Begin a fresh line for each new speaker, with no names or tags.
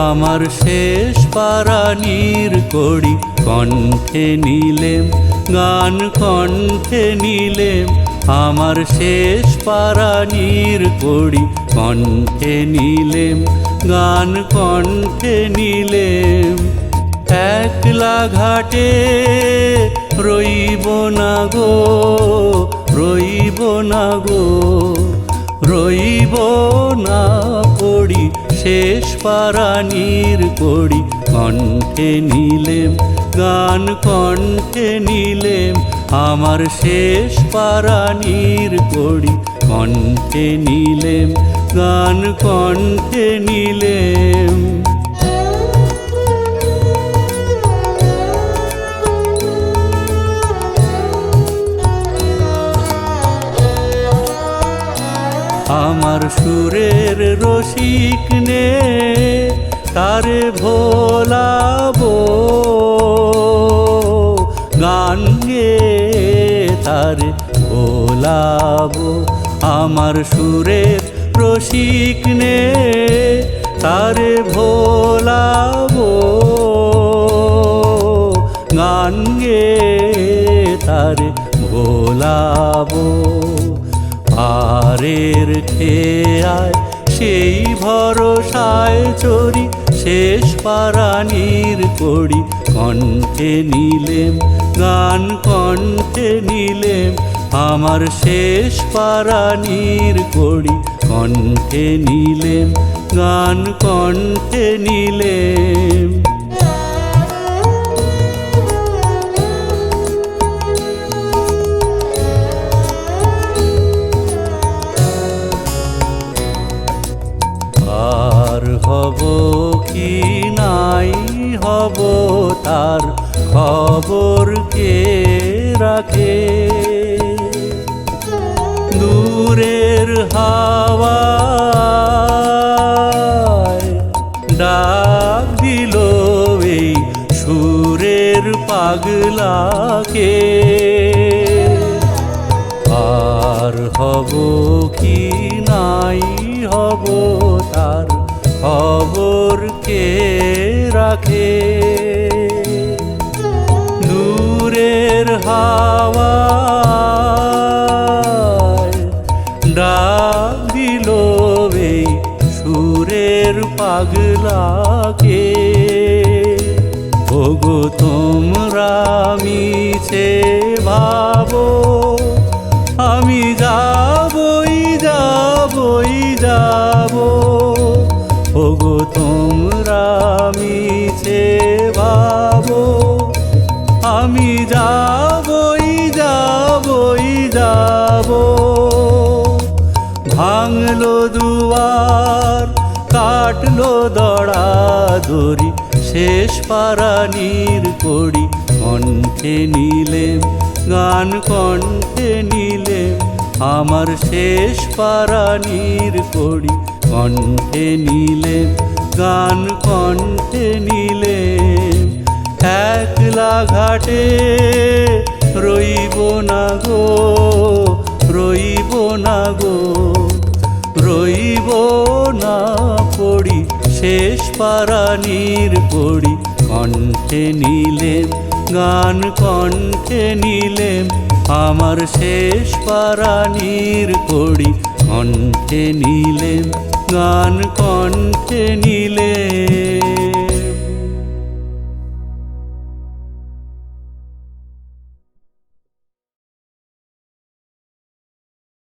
আমার শেষ পারানির কড়ি কণ্ঠে নিলেম, গান কণ্ঠে নিলেম। আমার শেষ পারানির কড়ি কণ্ঠে নিলেম, গান কণ্ঠে নিলেম। একলা ঘাটে রইব না গো, রইব না গো, রইব না পড়ি শেষ পারানির কড়ি কণ্ঠে নিলেম, গান কণ্ঠে নিলেম, আমার শেষ পারানির কড়ি কণ্ঠে নিলেম, গান কণ্ঠে নিলেম। আমার সুরের রসিক নে, তারে ভোলাবো। গান গে, তারে ভোলাবো। আমার সুরের রসিক নে, তারে ভোলাবো। গান গে, তারে ভোলাবো। পারের খেয়ায় সেই ভরসায় চরি শেষ পারানির কড়ি। কণ্ঠে নিলেম, গান কণ্ঠে নিলেম, আমার শেষ পারানির কড়ি। কণ্ঠে নিলেম, গান কণ্ঠে নিলেম তার খবর কে রাখে? দূরের হাওয়া ডাক দিল এই সুরের পাগলাকে। আর হব কি নাই হব তার খবর কে রাখে? দূরের হাওয়ায় ডাক সুরের পাগলাকে। ওগো তোমরা মিছে ভাবো আমি যাবই আমি যাবই যাবই, যাব। ভাঙলো দুয়ার, কাটলো দড়া দড়ি শেষ পারানির কড়ি। কণ্ঠে নিলেম, গান কণ্ঠে নিলেম, আমার শেষ পারানির কড়ি। কণ্ঠে নিলেম, গান কণ্ঠে নিলেম। একলা ঘাটে রইব না গো, রইব না গো, রইব না পড়ি শেষ পারানির পড়ি। কণ্ঠে নিলেম, গান কণ্ঠে নিলেম, আমার শেষ পারানির কড়ি কণ্ঠে নিলেম, গান কণ্ঠে নিলেম।